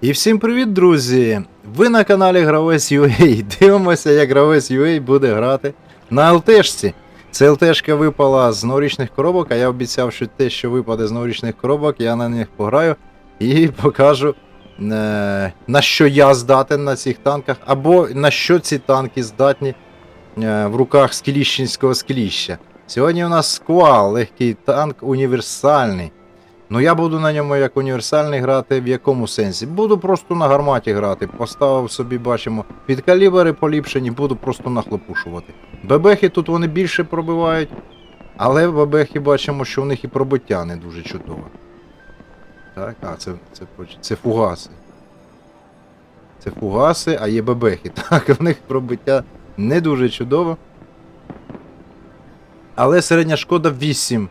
І всім привіт, друзі! Ви на каналі Гравець UA. Дивимося, як Гравець UA буде грати на ЛТшці. Ця ЛТшка випала з новорічних коробок, а я обіцяв, що те, що випаде з новорічних коробок, я на них пограю і покажу, е, на що я здатен на цих танках, або на що ці танки здатні е, в руках скіліщенського скіліща. Сьогодні у нас сквал, легкий танк універсальний. Ну я буду на ньому як універсальний грати в якому сенсі? Буду просто на гарматі грати. Поставив собі, бачимо, під калібри поліпшені, буду просто нахлопушувати. Бебехи тут вони більше пробивають, але бебехи бачимо, що в них і пробиття не дуже чудове. Так, а, це, це, це фугаси. Це фугаси, а є бебехи. Так, в них пробиття не дуже чудове. Але середня шкода 8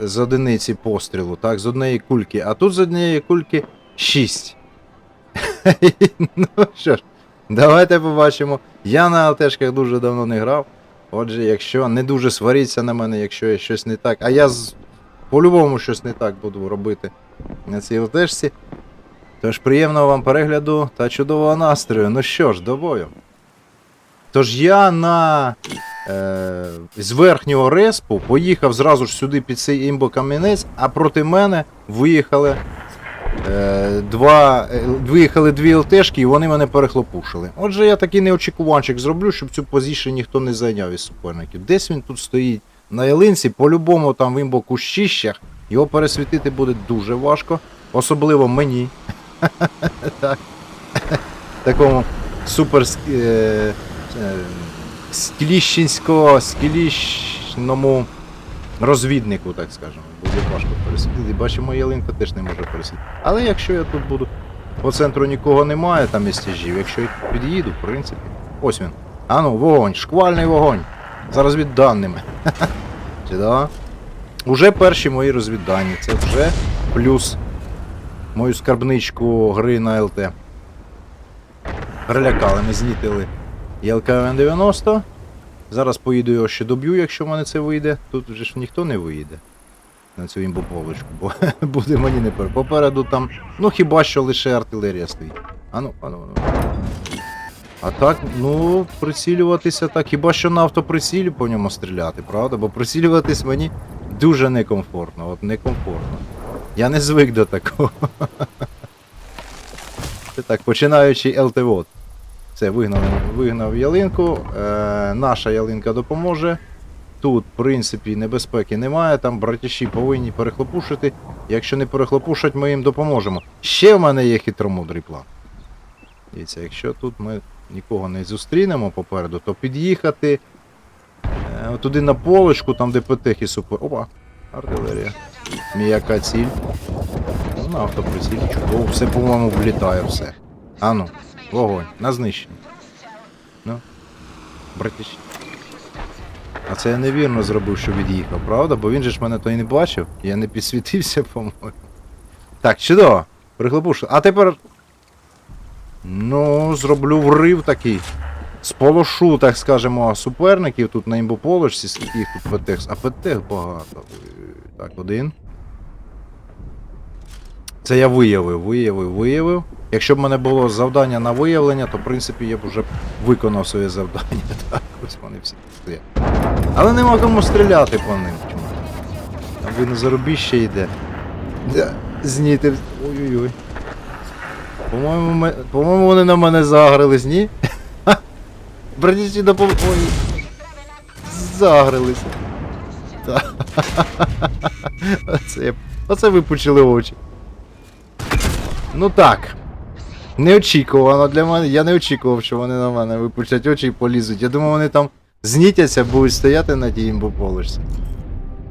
з одиниці пострілу, так, з однієї кульки, а тут з однієї кульки 6. ну що ж, давайте побачимо. Я на ЛТшках дуже давно не грав. Отже, якщо не дуже сваріться на мене, якщо є щось не так, а я з... по-любому щось не так буду робити на цій ЛТшці. Тож приємного вам перегляду та чудового настрою. Ну що ж, до бою. Тож я на з верхнього респу поїхав зразу ж сюди під цей імбо-кам'янець, а проти мене виїхали, е, два, е, виїхали дві ЛТшки і вони мене перехлопушили. Отже, я такий неочікуванчик зроблю, щоб цю позицію ніхто не зайняв із суперників. Десь він тут стоїть на ялинці, по-любому там в імбо-кущищах, його пересвітити буде дуже важко, особливо мені. Такому супер ск- скіліщенського, скіліщному розвіднику, так скажемо. Буде важко пересвітити. Бачимо, ялинка теж не може пересвітити. Але якщо я тут буду по центру нікого немає, там і стяжів, якщо я під'їду, в принципі. Ось він. Ану, вогонь, шквальний вогонь. За розвідданими. Чудово. Уже перші мої розвіддані. Це вже плюс мою скарбничку гри на ЛТ. Перелякали, ми знітили ЄЛКМ 90. Зараз поїду його ще доб'ю, якщо в мене це вийде. Тут вже ж ніхто не вийде на цю імбополочку, бо буде мені не пер. Попереду там, ну хіба що лише артилерія стоїть. Ану, ану, ану. А так, ну, прицілюватися так, хіба що на автоприцілі по ньому стріляти, правда? Бо прицілюватись мені дуже некомфортно, от некомфортно. Я не звик до такого. Це так, починаючи ЛТВОД. Все, вигнав, вигнав ялинку. Е, наша ялинка допоможе. Тут, в принципі, небезпеки немає. Там братіші повинні перехлопушити. Якщо не перехлопушать, ми їм допоможемо. Ще в мене є хитромудрий план. Дивіться, якщо тут ми нікого не зустрінемо попереду, то під'їхати е, туди на полочку, там де петехи супер. Опа! Артилерія. М'яка ціль. Ну, на автоприцілі чудово, все, по-моєму, влітає все. Ану, вогонь, на знищення. Ну, братіш. А це я невірно зробив, що від'їхав, правда? Бо він же ж мене то і не бачив, я не підсвітився, по-моєму. Так, чудово. Прихлопушу. А тепер. Ну, зроблю врив такий. Сполошу, так скажемо, суперників тут на імбополочці, скільки їх тут ПТХ. А ПТХ багато. Так, один. Це я виявив, виявив, виявив. Якщо б мене було завдання на виявлення, то в принципі я б вже виконав своє завдання. Так, ось вони всі стоять. Але нема кому стріляти по ним. Там видно зарубіще йде. Зніти. Ой-ой-ой. По-моєму, ми... по-моєму, вони на мене загрились, ні? Братіші допом... Ой. Загрилися. Оце, оце ви почали очі. Ну так. Неочікувано для мене. Я не очікував, що вони на мене випучать очі і полізуть. Я думав, вони там знітяться, будуть стояти на тій імбополочці.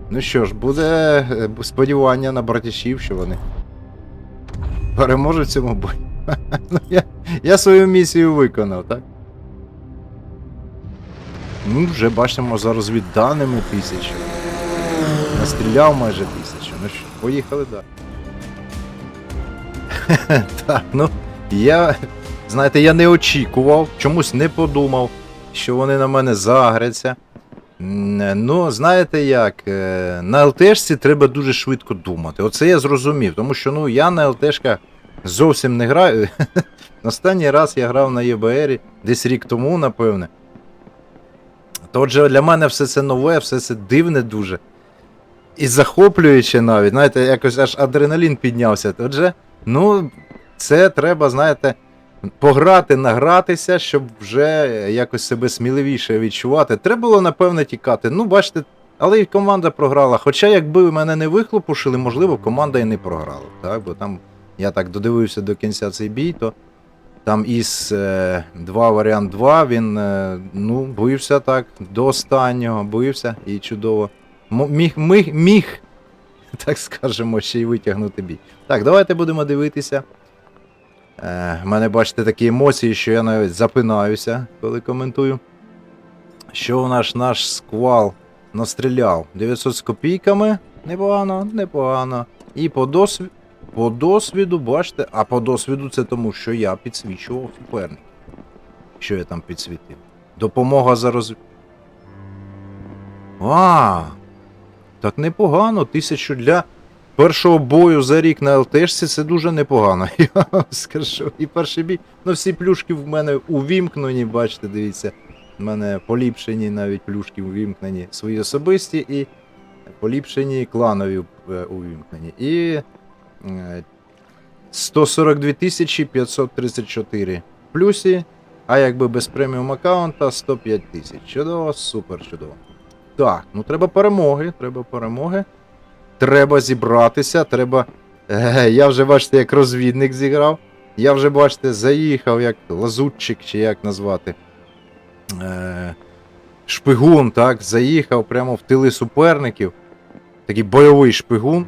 Ну що ж, буде е, сподівання на братішів, що вони переможуть цьому бою. ну, я, я свою місію виконав, так? Ну, вже бачимо за розвідданими тисячу. Настріляв майже тисячу. Ну що, поїхали далі. так, ну, я, знаєте, я не очікував, чомусь не подумав, що вони на мене загряться. Ну, знаєте як, е, на ЛТшці треба дуже швидко думати. Оце я зрозумів, тому що ну, я на ЛТшках зовсім не граю. Останній раз я грав на ЄБРі десь рік тому, напевне. Отже, для мене все це нове, все це дивне дуже. І захоплююче навіть, знаєте, якось аж адреналін піднявся. Отже, ну, це треба, знаєте, пограти, награтися, щоб вже якось себе сміливіше відчувати. Треба було, напевно, тікати. Ну, бачите, але і команда програла. Хоча, якби мене не вихлопушили, можливо, команда і не програла. Так? Бо там я так додивився до кінця цей бій, то там із е, 2 варіант 2 він е, ну, бився так до останнього, бився і чудово. Міг, міг, міг, так скажемо, ще й витягнути бій. Так, давайте будемо дивитися. Е, в мене, бачите, такі емоції, що я навіть запинаюся, коли коментую. Що у нас наш сквал настріляв? 900 з копійками. Непогано, непогано. І по досвіду. По досвіду, бачите, а по досвіду це тому, що я підсвічував суперник. Що я там підсвітив? Допомога за роз... А, так непогано. Тисячу для першого бою за рік на ЛТшці це дуже непогано. Я вам скажу. І перший бій. Ну всі плюшки в мене увімкнені, бачите, дивіться. В мене поліпшені навіть плюшки увімкнені свої особисті і поліпшені кланові е, увімкнені. І е, 142 тисячі 534 плюсі, а якби без преміум аккаунта 105 тисяч. Чудово, супер чудово. Так, ну треба перемоги, треба перемоги. Треба зібратися, треба. Е, я вже бачите, як розвідник зіграв. Я вже, бачите, заїхав як лазутчик, чи як назвати. Е, шпигун, так, заїхав прямо в тили суперників. Такий бойовий шпигун.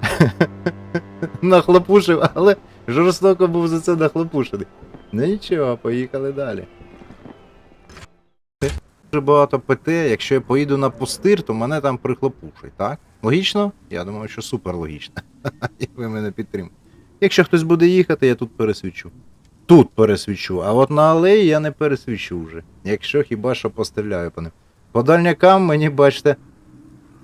Нахлопушив, але жорстоко був за це нахлопушений. Ну нічого, поїхали далі. Дуже багато ПТ, якщо я поїду на пустир, то мене там прихлопушать, так? Логічно? Я думаю, що супер логічно. Як ви мене підтримуєте. Якщо хтось буде їхати, я тут пересвічу. Тут пересвічу, а от на алеї я не пересвічу вже. Якщо хіба що постріляю по ним. По дальнякам мені, бачите,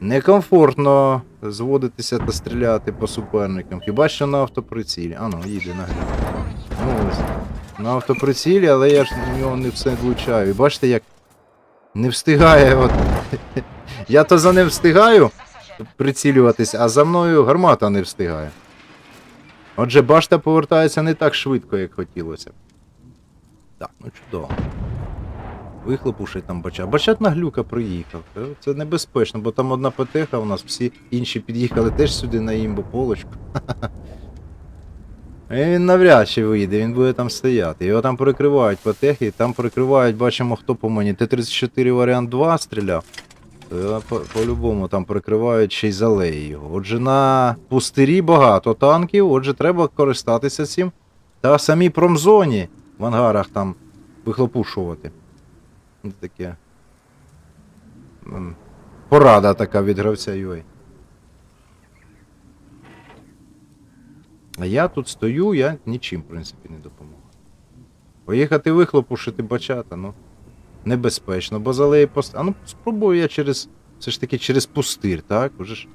некомфортно зводитися та стріляти по суперникам. Хіба що на автоприцілі. А ну, їде на Ну ось. На автоприцілі, але я ж в нього не все влучаю. І бачите, як не встигає. От. Я то за ним встигаю прицілюватись, а за мною гармата не встигає. Отже, башта повертається не так швидко, як хотілося. Так, ну чудово. Вихлопушай там бачат. Бачат на глюка приїхав. Е, Це небезпечно, бо там одна ПТХ у нас, всі інші під'їхали теж сюди на імбу полочку. І він навряд чи вийде, він буде там стояти. Його там перекривають ПТХи, там перекривають, бачимо, хто по мені. Т-34 варіант 2 стріляв. По- по-любому там прикривають ще й з алеї його. Отже, на пустирі багато танків, отже, треба користатися цим. Та самі промзоні в ангарах там вихлопушувати. Таке. Порада така від гравця UA. А я тут стою, я нічим, в принципі, не допомогу. Поїхати вихлопушити бачата, ну. Небезпечно, бо з алеї пост... А ну спробую я через. Все ж таки через пустир, так? Уже ж.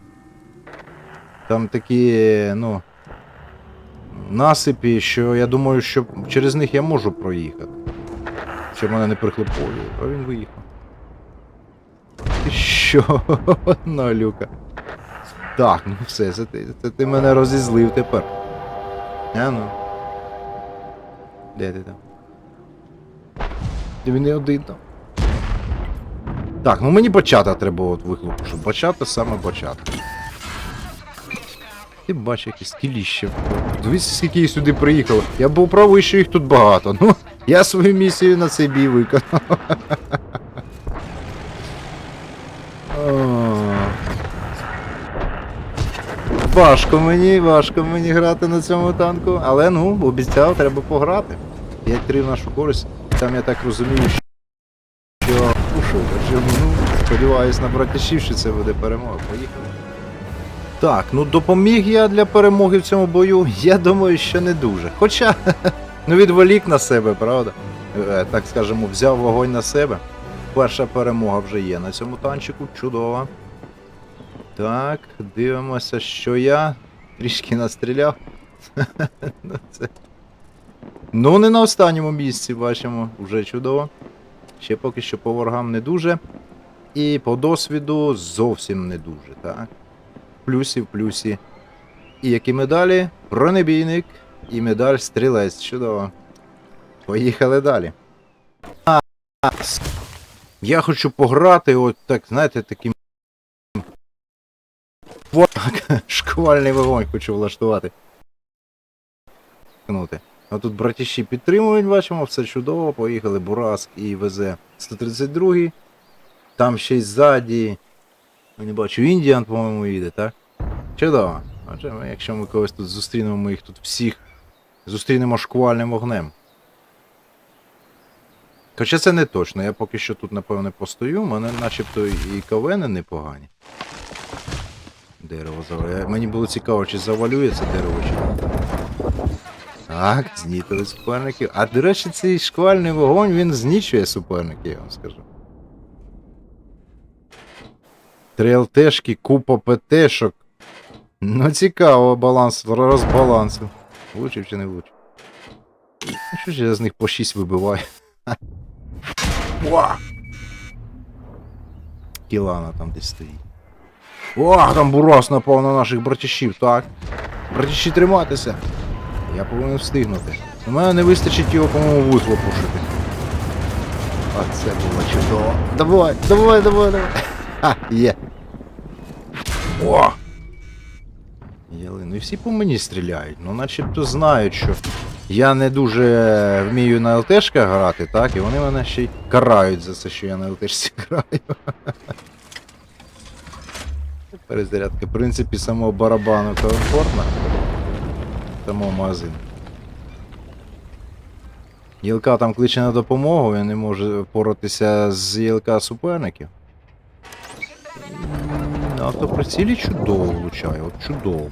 Там такі, ну. Насипі, що я думаю, що через них я можу проїхати. Що мене не прихлеповує, а він виїхав. Ти що? Ну, Люка. Так, ну все, це ти, це ти мене розізлив тепер. А ну. Де ти там? Де він не один там. Так, ну мені бачата треба от вихлопу, щоб бачата саме бачата. Ти бачиш якісь кіліще. Дивіться, скільки їх сюди приїхало. Я був правий, що їх тут багато. Ну, я свою місію на цей бій виконав. Важко мені, важко мені грати на цьому танку, але ну, обіцяв, треба пограти. 5-3 в нашу користь. Там я так розумію, що пушу, ну, сподіваюсь на братішів, що це буде перемога. Поїхали. Так, ну допоміг я для перемоги в цьому бою, я думаю, що не дуже. Хоча, ну відволік на себе, правда? Е, Так скажемо, взяв вогонь на себе. Перша перемога вже є на цьому танчику, чудово. Так, дивимося, що я трішки настріляв. ну, це Ну, не на останньому місці, бачимо, вже чудово. Ще поки що по ворогам не дуже. І по досвіду зовсім не дуже, так. Плюсі в плюсі. І які медалі? Бронебійник і медаль стрілець. Чудово. Поїхали далі. Я хочу пограти, от так, знаєте, таким. Шквальний вогонь хочу влаштувати. А тут братіші підтримують, бачимо, все чудово. Поїхали Бураск і везе 132 Там ще й ззаді. Я не бачу, Індіан, по-моєму, їде, так? Чудово. Отже, ми, якщо ми когось тут зустрінемо, ми їх тут всіх зустрінемо шквальним вогнем. Хоча це не точно, я поки що тут, напевне, постою, мене начебто і кавени непогані. Дерево завалює. Мені було цікаво, чи завалює це дерево, чи ні. Так, знітили суперників. А до речі, цей шквальний вогонь він знічує суперників, я вам скажу. Три ЛТшки, купа ПТшок. Ну цікаво, баланс, розбалансу. Влучив чи не влучив? Ну, Що ж я з них по 6 вибиваю? Кілана там десь стоїть. О, там бурас напав на наших братішів, так. Братіші триматися. Я повинен встигнути. У мене не вистачить його, по-моєму, вихлопушити. А це було чудово. Давай, давай, давай, давай. Ха, є. О! Яли, ну і всі по мені стріляють. Ну начебто знають, що я не дуже вмію на ЛТшках грати, так? І вони мене ще й карають за це, що я на ЛТшці граю. Перезарядка. В принципі, самого барабану комфортно. Самого магазину. Єлка там кличе на допомогу, він не може впоратися з ЄЛК суперників. Автоприцілі чудово влучає, от чудово.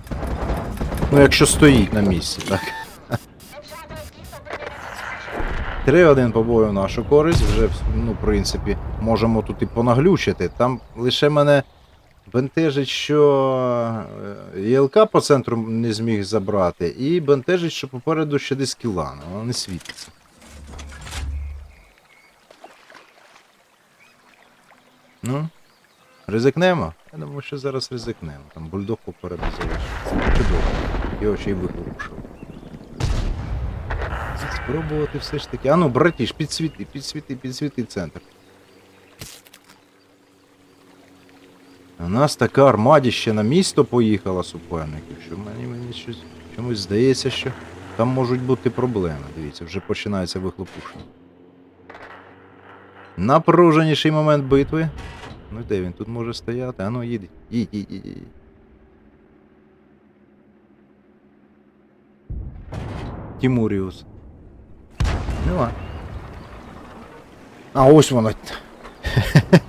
Ну, якщо стоїть на місці, так. 3-1 по бою в нашу користь, вже, ну, в принципі, можемо тут і понаглючити. Там лише мене бентежить, що е, ЄЛК по центру не зміг забрати, і бентежить, що попереду ще десь кілана, вона не світиться. Ну, ризикнемо? Я думаю, що зараз ризикнемо. Там бульдог попереду залишиться. Чудово. Його ще й вихлопушив. Спробувати все ж таки. А ну, братіш, підсвіти, підсвіти, підсвіти центр. У нас така армадіще на місто поїхала суперників, що мені, мені щось чомусь здається, що там можуть бути проблеми. Дивіться, вже починається вихлопушення. Напруженіший момент битви. Ну де він тут може стояти? А ну їдь, їдь, їдь, їдь. Тімуріус. Нема. А ось воно.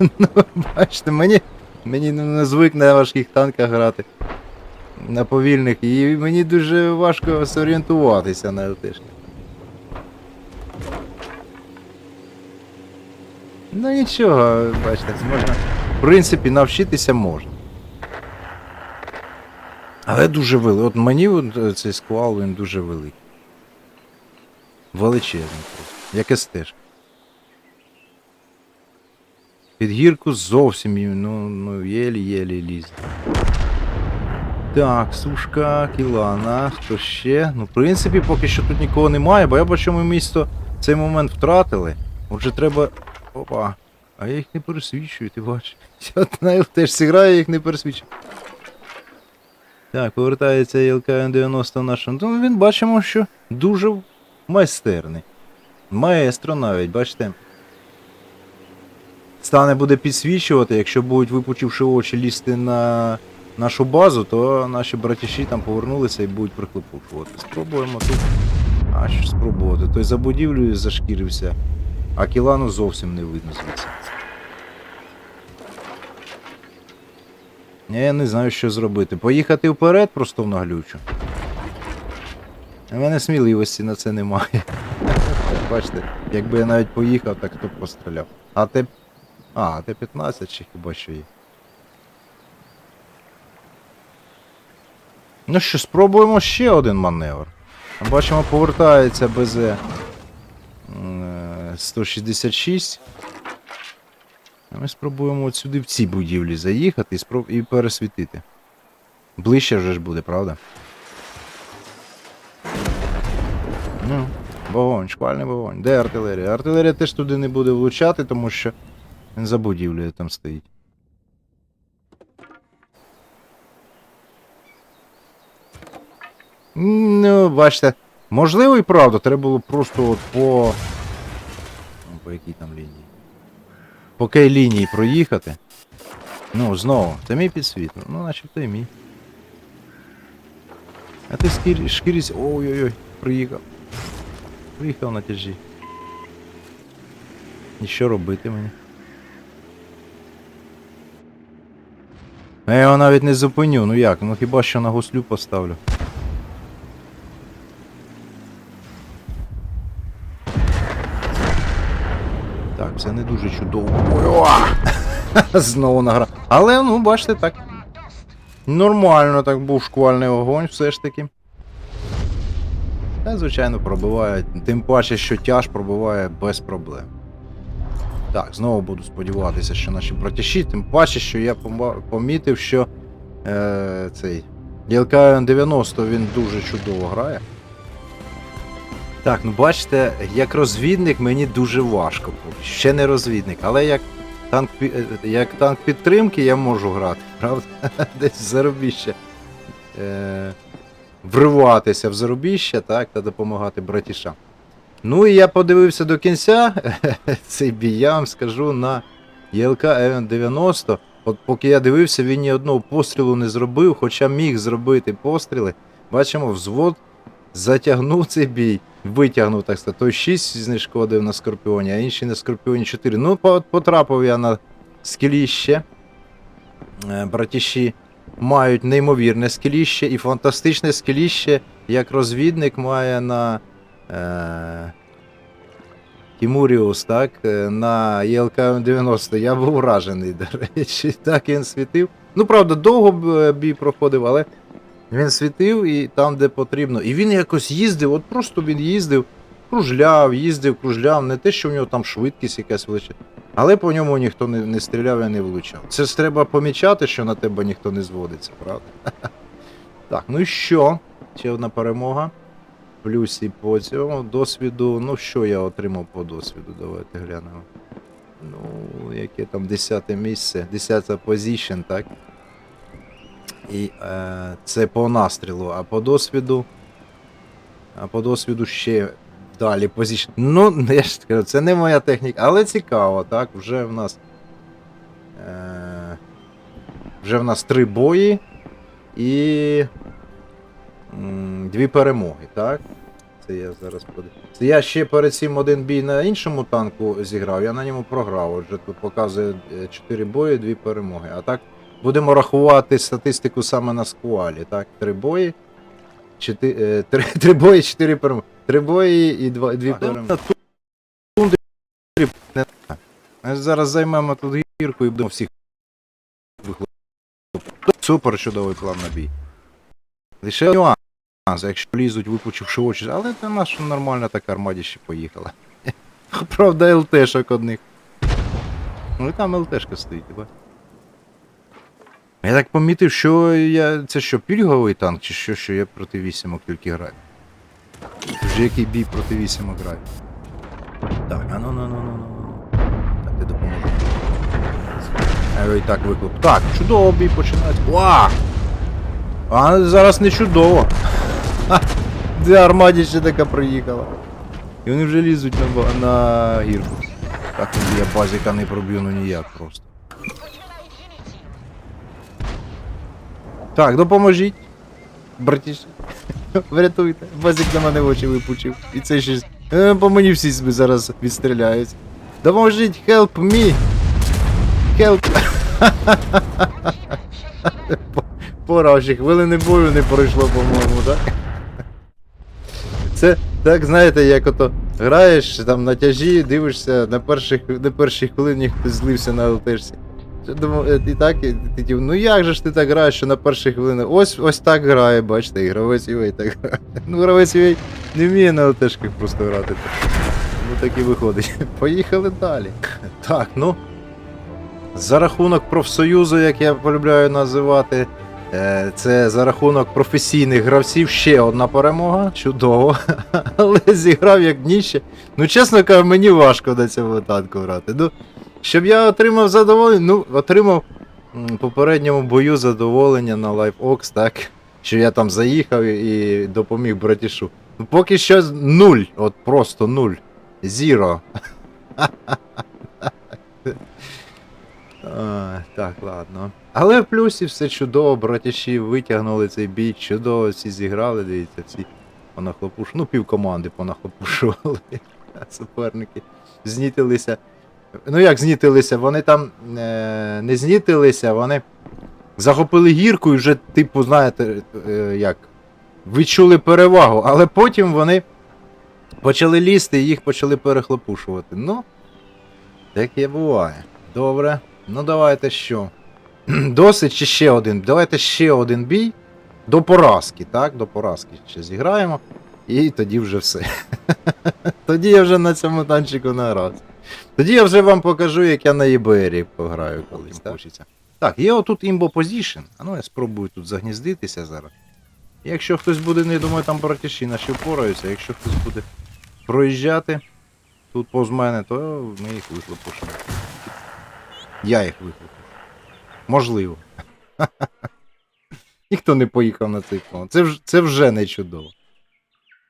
ну, бачите, мені, мені не звик на важких танках грати. На повільних. І мені дуже важко зорієнтуватися на ЛТшках. Ну нічого, бачите, можна. В принципі, навчитися можна. Але дуже великий. От мені е, цей сквал він дуже великий. Величезний просто. Як естеж. Під гірку зовсім ну, ну єлі-єлі лізе. Так, сушка, кілана, хто ще? Ну, в принципі, поки що тут нікого немає, бо я бачу, ми місто в цей момент втратили. Отже, треба. Опа. А я їх не пересвічую, ти бачиш. Я на теж зіграю, я їх не пересвічую. Так, повертається ЛКН-90 в нашому. Ну, він бачимо, що дуже майстерний. Маестро навіть, бачите. Стане буде підсвічувати, якщо будуть випучивши очі лізти на нашу базу, то наші братіші там повернулися і будуть прихлопушувати. Спробуємо тут. А що спробувати? Той за будівлею зашкірився, а кілану зовсім не видно звідси. Я не знаю, що зробити. Поїхати вперед просто в наглючу. У мене сміливості на це немає. Бачите, якби я навіть поїхав, так хто постріляв. А те. А, Т-15 ще хіба що є. Ну що, спробуємо ще один маневр. Бачимо, повертається БЗ м, е, 166. Ми спробуємо от сюди в ці будівлі заїхати і, спроб... і пересвітити. Ближче вже ж буде, правда? Ну, вогонь, шквальний вогонь. Де артилерія? Артилерія теж туди не буде влучати, тому що він за будівлею там стоїть. Ну, бачите, можливо і правда, треба було просто от по. По якій там лінії? По кей лінії проїхати. Ну, знову, це мій підсвіт. Ну, начебто і мій. А ти скір... шкірісь. Ой-ой-ой, приїхав. Приїхав на тяжі. І що робити мені? Я його навіть не зупиню, ну як? Ну хіба що на гуслю поставлю. Так, це не дуже чудово. Знову награ. Але, ну, бачите, так. Нормально так був шквальний огонь, все ж таки. Та, звичайно, пробиває. Тим паче, що тяж пробиває без проблем. Так, знову буду сподіватися, що наші братіші, тим паче, що я помітив, що е, цей ЄЛК 90 він дуже чудово грає. Так, ну бачите, як розвідник мені дуже важко. Ще не розвідник, але як танк, е, як танк підтримки я можу грати, правда? Десь в зарубіще. Е, вриватися в зарубіще, так, та допомагати братішам. Ну і я подивився до кінця цей бій, я вам скажу на ЄЛК М90. От поки я дивився, він ні одного пострілу не зробив, хоча міг зробити постріли. Бачимо, взвод затягнув цей бій, витягнув, так сказати. Той 6 знешкодив на Скорпіоні, а інший на Скорпіоні 4. Ну, потрапив я на скеліще. Е, Братіші мають неймовірне скеліще і фантастичне скеліще, як розвідник має на. Е... Тімуріус, так, е, на ЄЛК-90. Я був вражений, до речі. Так він світив. Ну, правда, довго е, бій проходив, але він світив і там, де потрібно. І він якось їздив, от просто він їздив, кружляв, їздив, кружляв. Не те, що в нього там швидкість якась величезна. Але по ньому ніхто не, не стріляв і не влучав. Це ж треба помічати, що на тебе ніхто не зводиться, правда? Так, ну і що? Ще одна перемога. Плюсі по цьому досвіду. Ну, що я отримав по досвіду? Давайте глянемо. Ну, яке там 10 місце, 10 позиція, так? І е, це по настрілу, а по досвіду. А по досвіду ще далі позиція. Ну, я ж кажу, це не моя техніка, але цікаво, так? Вже в нас. Е, вже в нас три бої і. Дві перемоги, так? Це я зараз. Це я ще перед цим один бій на іншому танку зіграв, я на ньому програв. Отже, тут показує 4 бої, 2 перемоги. А так будемо рахувати статистику саме на скуалі. Так, 3 бої, 4, 3, 3 бої, 4 перемоги. 3 бої і 2, 2 перемоги. Ми зараз займемо тут гірку і будемо всіх вихлопити. Супер чудовий план на бій. Лише нюанс, якщо лізуть, випучивши очі, але це наша нормальна така армадіще поїхала. Правда, ЛТшок одних. Ну і там ЛТшка стоїть, бачиш. Я так помітив, що я. Це що, пільговий танк, чи що, що я проти вісімок тільки граю. Вже який бій проти вісімок граю. Так, а ну ну ну ну ну. Так, ти допоможу. А його і так виклик. Так, чудово бій починається. Ва! А зараз не чудово. Ха, Де армаді ще така приїхала. І вони вже лізуть на, на гірку. Так я базіка не проб'ю, ну ніяк просто. Так, допоможіть. Братіш. Врятуйте. Базік на мене в очі випучив. І це щось. Е, по мені всі собі зараз відстріляють. Допоможіть, help me! Help! Пора ще хвилини бою не пройшло, по-моєму, так? Це так, знаєте, як ото граєш там на тяжі, дивишся, на перших, на першій хвилині хтось злився на ЛТшці. Е, і так, і ти типу, ну як же ж ти так граєш, що на перших хвилинах. Ось ось так грає, бачите, і гравець UA так грає. Ну, гравець UA не вміє на ОТшках просто грати. Ну так і виходить. Поїхали далі. Так, ну. За рахунок профсоюзу, як я полюбляю називати, це за рахунок професійних гравців ще одна перемога. Чудово. Але зіграв як дніще. Ну, чесно кажу, мені важко на цьому танку грати. Ну, щоб я отримав задоволення, ну, отримав в попередньому бою задоволення на LiveOx, так? Що я там заїхав і допоміг братішу. Ну, поки що нуль, от просто нуль. Зіро. Так, ладно. Але в плюсі все чудово, братіші витягнули цей бій, чудово всі зіграли, дивіться, всі понахлопуш. Ну, пів команди понахлопушували. Суперники. Знітилися. Ну як знітилися? Вони там е, не знітилися, вони захопили гірку і вже, типу, знаєте, е, як, відчули перевагу, але потім вони почали лізти і їх почали перехлопушувати. Ну, таке буває. Добре. Ну давайте що? Досить чи ще один? Давайте ще один бій. До поразки, так? До поразки ще зіграємо. І тоді вже все. тоді я вже на цьому танчику не грав. Тоді я вже вам покажу, як я на ЄБРі пограю колись. Так, так є отут Imbo Position. А ну я спробую тут загніздитися зараз. Якщо хтось буде, ну, я думаю, там братіші наші впораються. Якщо хтось буде проїжджати тут повз мене, то ми їх вихлопушимо. Я їх вихлопушу. Можливо. Ніхто не поїхав на цей фронт. Це, це вже не чудово.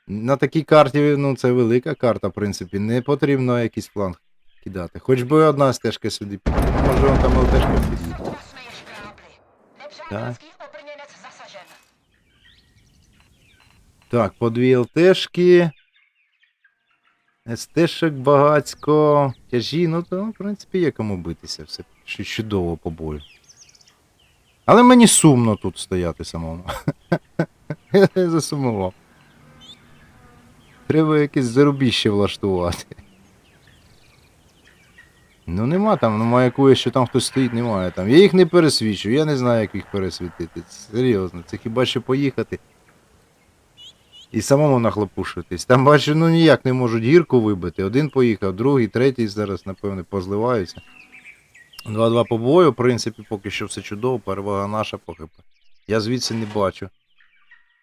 На такій карті, ну це велика карта, в принципі, не потрібно якийсь фланг кидати. Хоч би одна стежка сюди піде. Може он там ЛТшка підійде. Zasažen. Так, по дві ЛТшки. СТшок багацько. Тяжі, ну то, в принципі, є кому битися. Все чудово по бою. Але мені сумно тут стояти самому. Засумував. Треба якесь зарубіще влаштувати. Ну нема там, ну маякує, що там хтось стоїть, немає там. Я їх не пересвічую, я не знаю, як їх пересвітити. Серйозно, це хіба що поїхати. І самому нахлопушитись. Там бачу, ну ніяк не можуть гірку вибити. Один поїхав, другий, третій зараз, напевне, позливаються. 2-2 по бою, в принципі, поки що все чудово, перевага наша по Я звідси не бачу.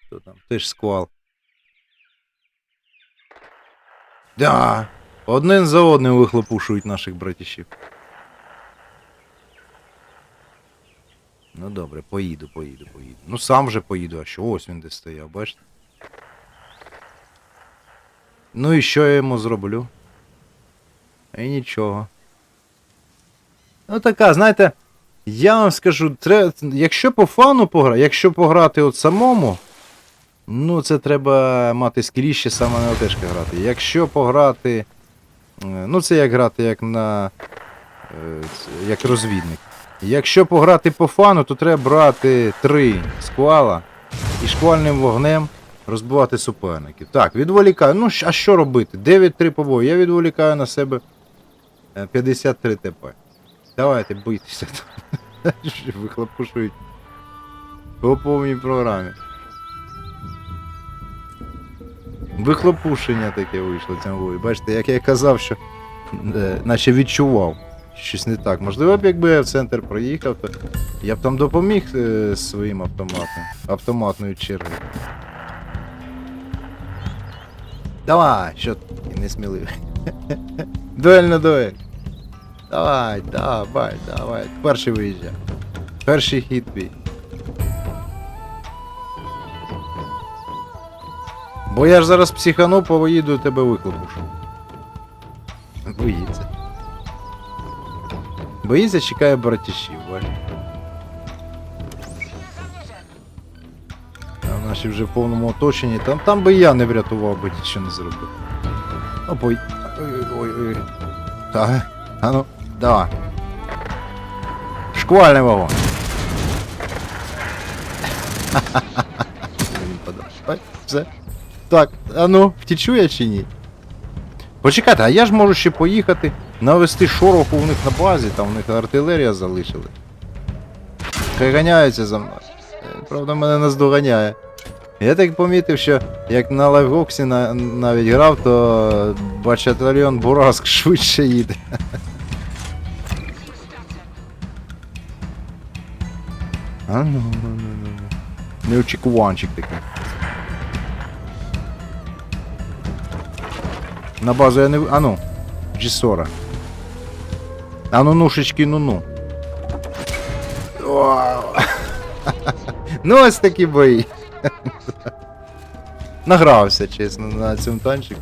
Хто там? Теж сквал. Да! Один за одним вихлопушують наших братішів. Ну добре, поїду, поїду, поїду. Ну сам же поїду, а що ось він де стояв, бачите? Ну і що я йому зроблю? І нічого. Ну така, знаєте, я вам скажу, тре... якщо по фану пограти, якщо пограти от самому, ну це треба мати скіліще саме на ОТшка грати. Якщо пограти. е, Ну це як грати як на. е, як розвідник. Якщо пограти по фану, то треба брати три сквала і шквальним вогнем розбивати суперників. Так, відволікаю. Ну, а що робити? 9-3 по бою. Я відволікаю на себе е, 53 ТП. Давайте бийтеся. Вихлопушують по повній програмі. Вихлопушення таке вийшло цьому. Бачите, як я казав, що е, наче відчував. Щось не так. Можливо б, якби я в центр проїхав, то я б там допоміг е, своїм автоматом, автоматною чергою. Давай, що ти несміливий. дуель на дуель. Давай, давай, давай. Перший виїжджай. Перший хід твій. Бо я ж зараз психану, поїду тебе вихлопушу. Боїться. Боїться, чекає братішів, бач. А наші вже в повному оточенні. Там, там би я не врятував, би нічого не зробив. Ну. Ой-ой-ой. Так. А давай. Шквальний. Ой, Все. Так, а ну, втічу я чи ні? Почекайте, а я ж можу ще поїхати навести шороху у них на базі, там у них артилерія залишили. Хай ганяються за мною. Правда, мене наздоганяє. Я так помітив, що як на лайвгоксі на, навіть грав, то бачатальйон Бураск швидше їде. А ну, ну, ну, ну, ну. Неочікуванчик такий. На базу я не... А ну, G40. А ну нушечки, ну-ну. Ну ось такі бої. Награвся, чесно, на цьому танчику.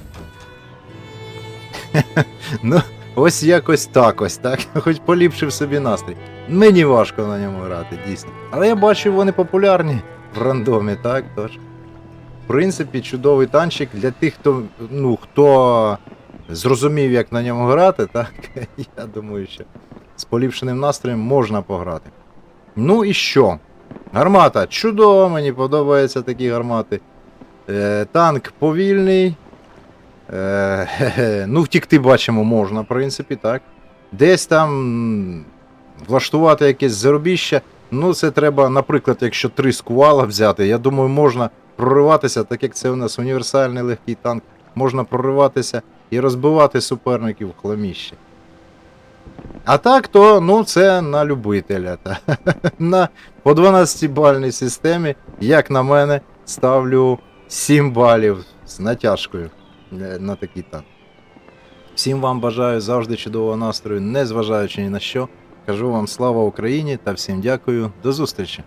ну, ось якось так ось, так? Хоч поліпшив собі настрій. Мені важко на ньому грати, дійсно. Але я бачу, вони популярні в рандомі, так? Тож. В принципі, чудовий танчик для тих, хто, ну, хто зрозумів, як на ньому грати, так? Я думаю, що з поліпшеним настроєм можна пограти. Ну і що? Гармата чудово, мені подобаються такі гармати. Е, танк повільний. Е, ну, втікти бачимо можна, в принципі, так. Десь там влаштувати якесь заробіще. Ну, це треба, наприклад, якщо три скувала взяти, я думаю, можна прориватися, так як це у нас універсальний легкий танк, можна прориватися і розбивати суперників в хламіще. А так, то ну, це на любителя. Та. на, по 12-бальній системі, як на мене, ставлю 7 балів з натяжкою е, на такий танк. Всім вам бажаю завжди чудового настрою, незважаючи ні на що. Кажу вам слава Україні та всім дякую. До зустрічі!